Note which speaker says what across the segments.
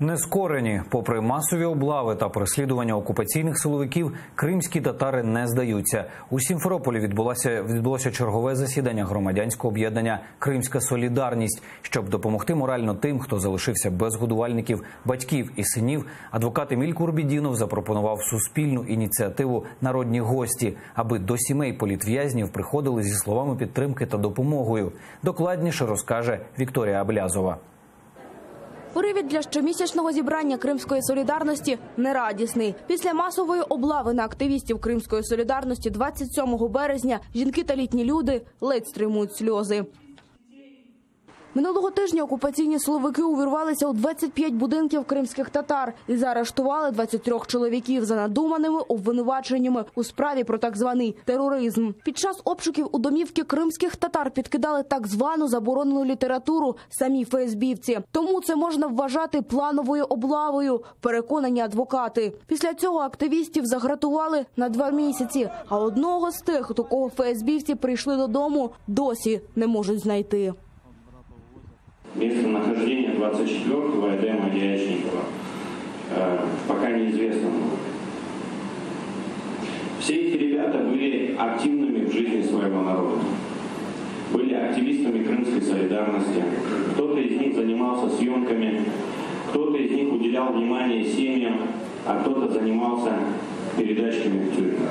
Speaker 1: Нескорені, попри масові облави та переслідування окупаційних силовиків, кримські татари не здаються. У Сімферополі відбулося відбулося чергове засідання громадянського об'єднання Кримська Солідарність, щоб допомогти морально тим, хто залишився без годувальників, батьків і синів. Адвокат Еміль Курбідінов запропонував суспільну ініціативу Народні гості, аби до сімей політв'язнів приходили зі словами підтримки та допомогою. Докладніше розкаже Вікторія Аблязова.
Speaker 2: Привід для щомісячного зібрання Кримської солідарності нерадісний. Після масової облави на активістів Кримської солідарності 27 березня жінки та літні люди ледь стримують сльози. Минулого тижня окупаційні силовики увірвалися у 25 будинків кримських татар і заарештували 23 чоловіків за надуманими обвинуваченнями у справі про так званий тероризм. Під час обшуків у домівки кримських татар підкидали так звану заборонену літературу самі ФСБівці. Тому це можна вважати плановою облавою. Переконані адвокати. Після цього активістів загратували на два місяці. А одного з тих, до кого ФСБівці прийшли додому, досі не можуть знайти.
Speaker 3: Местонахождение 24-го Эдема Дячникова э, пока неизвестно. Все эти ребята были активными в жизни своего народа. Были активистами крымской солидарности. Кто-то из них занимался съемками, кто-то из них уделял внимание семьям, а кто-то занимался передачками в тюрьмы.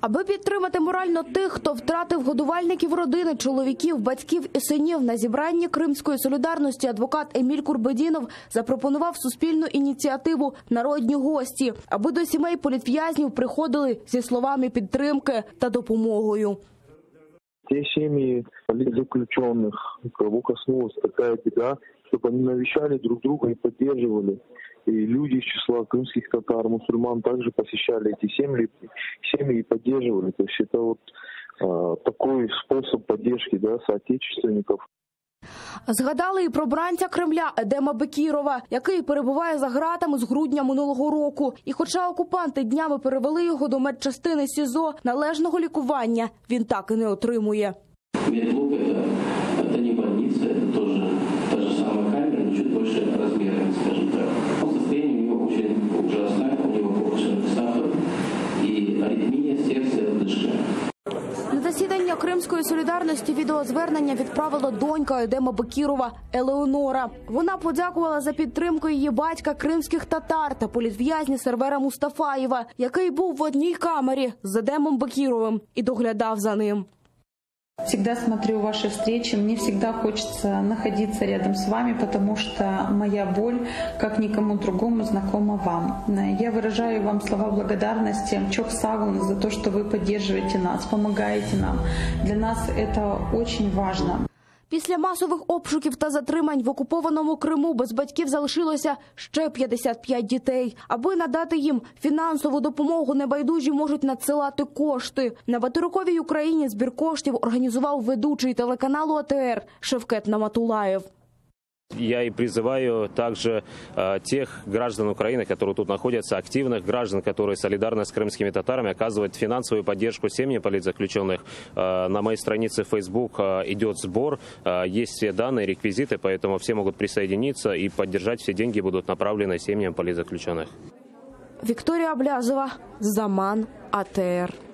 Speaker 2: Аби підтримати морально тих, хто втратив годувальників родини, чоловіків, батьків і синів на зібранні Кримської солідарності, адвокат Еміль Курбедінов запропонував суспільну ініціативу Народні гості, аби до сімей політв'язнів приходили зі словами підтримки та допомогою.
Speaker 4: Те семьи политзаключенных, кого коснулась такая беда, чтобы они навещали друг друга и поддерживали. И люди из числа крымских татар, мусульман также посещали эти семьи, семьи и поддерживали. То есть это вот а, такой способ поддержки да, соотечественников.
Speaker 2: Згадали і про бранця Кремля Едема Бекірова, який перебуває за ґратами з грудня минулого року. І, хоча окупанти днями перевели його до медчастини СІЗО, належного лікування він так і не отримує.
Speaker 5: Медблок это, это не больница, это тоже та же самая камера, но чуть больше размерами, скажем так. Но состояние у него очень ужасное,
Speaker 2: Кримської солідарності відеозвернення відправила донька Едема Бекірова Елеонора. Вона подякувала за підтримку її батька кримських татар та політв'язні сервера Мустафаєва, який був в одній камері з Едемом Бекіровим і доглядав за ним.
Speaker 6: Всегда смотрю ваши встречи, мне всегда хочется находиться рядом с вами, потому что моя боль, как никому другому, знакома вам. Я выражаю вам слова благодарности, чок сагун за то, что вы поддерживаете нас, помогаете нам. Для нас это очень важно.
Speaker 2: Після масових обшуків та затримань в окупованому Криму без батьків залишилося ще 55 дітей. Аби надати їм фінансову допомогу, небайдужі можуть надсилати кошти. На материковій Україні збір коштів організував ведучий телеканалу АТР Шевкет Наматулаєв.
Speaker 7: Я и призываю также э, тех граждан Украины, которые тут находятся, активных граждан, которые солидарны с крымскими татарами, оказывать финансовую поддержку семьям политзаключенных. Э, на моей странице Facebook э, идет сбор, э, есть все данные, реквизиты, поэтому все могут присоединиться и поддержать. Все деньги будут направлены семьям политзаключенных.
Speaker 2: Вікторія Облязова, Заман, АТР.